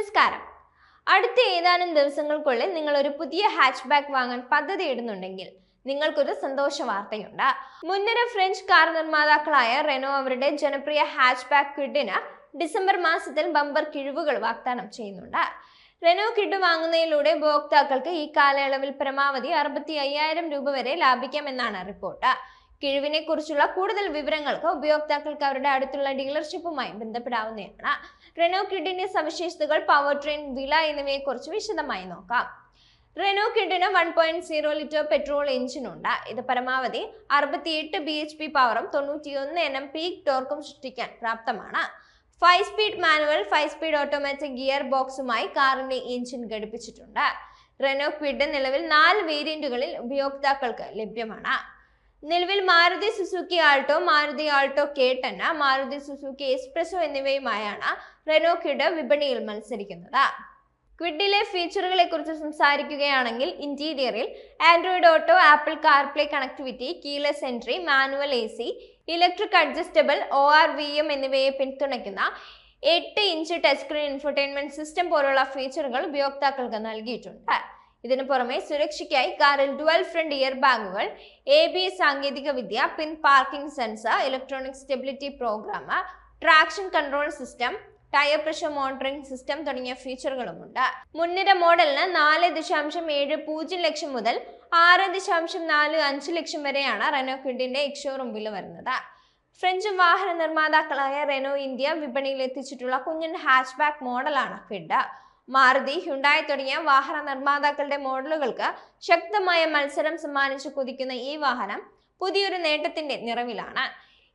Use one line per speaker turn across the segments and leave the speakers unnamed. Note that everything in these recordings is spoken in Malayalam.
നമസ്കാരം. അടുത്ത ഏതാനും ദിവസങ്ങൾക്കുള്ളിൽ നിങ്ങൾ ഒരു പുതിയ ഹാച്ച് ബാക്ക് വാങ്ങാൻ പദ്ധതി ഇടുന്നുണ്ടെങ്കിൽ നിങ്ങൾക്കൊരു സന്തോഷ വാർത്തയുണ്ട് മുൻനിര ഫ്രഞ്ച് കാർ നിർമ്മാതാക്കളായ റെനോ അവരുടെ ജനപ്രിയ ഹാച്ച് ബാക്ക് കിഡിന് ഡിസംബർ മാസത്തിൽ ബമ്പർ കിഴിവുകൾ വാഗ്ദാനം ചെയ്യുന്നുണ്ട്. റെനോ കിഡ് വാങ്ങുന്നതിലൂടെ ഉപഭോക്താക്കൾക്ക് ഈ കാലയളവിൽ പരമാവധി അറുപത്തി അയ്യായിരം രൂപ വരെ ലാഭിക്കാമെന്നാണ് റിപ്പോർട്ട്. കിഴിവിനെ കുറിച്ചുള്ള കൂടുതൽ വിവരങ്ങൾക്ക് ഉപയോക്താക്കൾക്ക് അവരുടെ അടുത്തുള്ള ഡീലർഷിപ്പുമായി ബന്ധപ്പെടാവുന്നതാണ്. റെനോ കിഡിന്റെ സവിശേഷതകൾ പവർ ട്രെയിൻ വില എന്നിവയെക്കുറിച്ച് വിശദമായി നോക്കാം. Renault കിഡിന് one point zero litre petrol എഞ്ചിനുണ്ട് ഇത് പരമാവധി അറുപത്തിയെട്ട് ബി എച്ച് പി പവറും തൊണ്ണൂറ്റിയൊന്ന് എൻ എം പീക്ക് ടോർക്കും സൃഷ്ടിക്കാൻ പ്രാപ്തമാണ്. Five speed manual five speed automatic gear ബോക്സുമായി കാറിന്റെ എഞ്ചിൻ ഘടിപ്പിച്ചിട്ടുണ്ട്. റെനോ ക്വിഡ് നിലവിൽ നാല് വേരിയന്റുകളിൽ ഉപയോക്താക്കൾക്ക് ലഭ്യമാണ്. നിലവിൽ Maruti Suzuki Alto Maruti Alto കേട്ടന Maruti Suzuki എക്സ്പ്രസോ എന്നിവയുമായാണ് റെനോ ക്വിഡ് വിപണിയിൽ മത്സരിക്കുന്നത്. ക്വിഡിലെ ഫീച്ചറുകളെ കുറിച്ച് സംസാരിക്കുകയാണെങ്കിൽ ഇന്റീരിയറിൽ Android auto Apple CarPlay connectivity keyless entry manual A C electric adjustable O R V M എന്നിവയെ പിന്തുണയ്ക്കുന്ന എട്ട് inch touch screen infotainment system പോലുള്ള ഫീച്ചറുകൾ ഉപയോക്താക്കൾക്ക് നൽകിയിട്ടുണ്ട്. ഇതിനു പുറമെ സുരക്ഷയ്ക്കായി കാറിൽ ഡുവൽ ഫ്രണ്ട് ഇയർ ബാഗുകൾ എ ബി സാങ്കേതിക വിദ്യ പിൻ parking sensor electronic stability program traction control system tyre pressure monitoring system തുടങ്ങിയ ഫീച്ചറുകളുമുണ്ട് മുൻനിര മോഡലിന് നാല് ദശാംശം ഏഴ് പൂജ്യം ലക്ഷം മുതൽ ആറ് ദശാംശം നാല് അഞ്ച് ലക്ഷം വരെയാണ് റെനോ ക്വിഡിന്റെ എക്സ്ഷോറൂം വില വരുന്നത്. ഫ്രഞ്ച് വാഹന നിർമ്മാതാക്കളായ റെനോ ഇന്ത്യ വിപണിയിൽ എത്തിച്ചിട്ടുള്ള കുഞ്ഞൻ ഹാച്ച് ബാക്ക് മോഡലാണ് ക്വിഡ് മാരുതി ഹ്യുണ്ടായി തുടങ്ങിയ വാഹന നിർമ്മാതാക്കളുടെ മോഡലുകൾക്ക് ശക്തമായ മത്സരം സമ്മാനിച്ച് കുതിക്കുന്ന ഈ വാഹനം പുതിയൊരു നേട്ടത്തിന്റെ നിറവിലാണ്.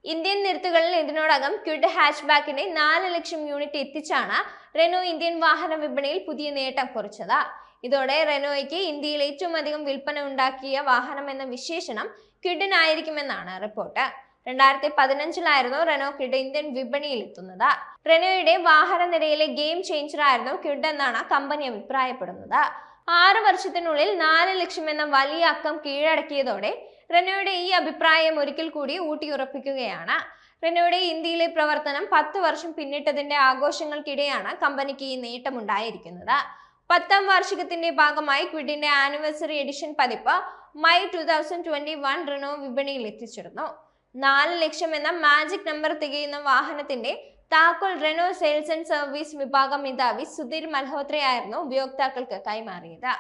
ഇന്ത്യൻ നിരത്തുകളിൽ ഇതിനോടകം ക്വിഡ് ഹാച്ച് ബാക്കിന്റെ നാല് ലക്ഷം യൂണിറ്റ് എത്തിച്ചാണ് റെനോ ഇന്ത്യൻ വാഹന വിപണിയിൽ പുതിയ നേട്ടം കുറിച്ചത്. ഇതോടെ റെനോയ്ക്ക് ഇന്ത്യയിൽ ഏറ്റവും അധികം വിൽപ്പന ഉണ്ടാക്കിയ വാഹനം എന്ന വിശേഷണം ക്യുഡിനായിരിക്കുമെന്നാണ് റിപ്പോർട്ട്. രണ്ടായിരത്തി പതിനഞ്ചിലായിരുന്നു റെനോ കിഡ് ഇന്ത്യൻ വിപണിയിൽ എത്തുന്നത്. റെനോയുടെ വാഹന നിരയിലെ ഗെയിം ചേഞ്ചർ ആയിരുന്നു ക്വിഡ് എന്നാണ് കമ്പനി അഭിപ്രായപ്പെടുന്നത്. ആറു വർഷത്തിനുള്ളിൽ നാല് ലക്ഷം എന്ന വലിയ അക്കം കീഴടക്കിയതോടെ റെനോയുടെ ഈ അഭിപ്രായം ഒരിക്കൽ കൂടി ഊട്ടിയുറപ്പിക്കുകയാണ്. റെനോയുടെ ഇന്ത്യയിലെ പ്രവർത്തനം പത്ത് വർഷം പിന്നിട്ടതിന്റെ ആഘോഷങ്ങൾക്കിടെയാണ് കമ്പനിക്ക് ഈ നേട്ടമുണ്ടായിരിക്കുന്നത്. പത്താം വാർഷികത്തിന്റെ ഭാഗമായി ക്വിഡിന്റെ ആനിവേഴ്സറി എഡിഷൻ പതിപ്പ് my two thousand twenty one Renault വിപണിയിൽ എത്തിച്ചിരുന്നു നാല് ലക്ഷം എന്ന മാജിക് നമ്പർ തികയുന്ന വാഹനത്തിന്റെ താക്കോൽ റെനോ സെയിൽസ് ആൻഡ് സർവീസ് വിഭാഗം മേധാവി സുധീർ മൽഹോത്രയായിരുന്നു ഉപയോക്താക്കൾക്ക് കൈമാറിയത്.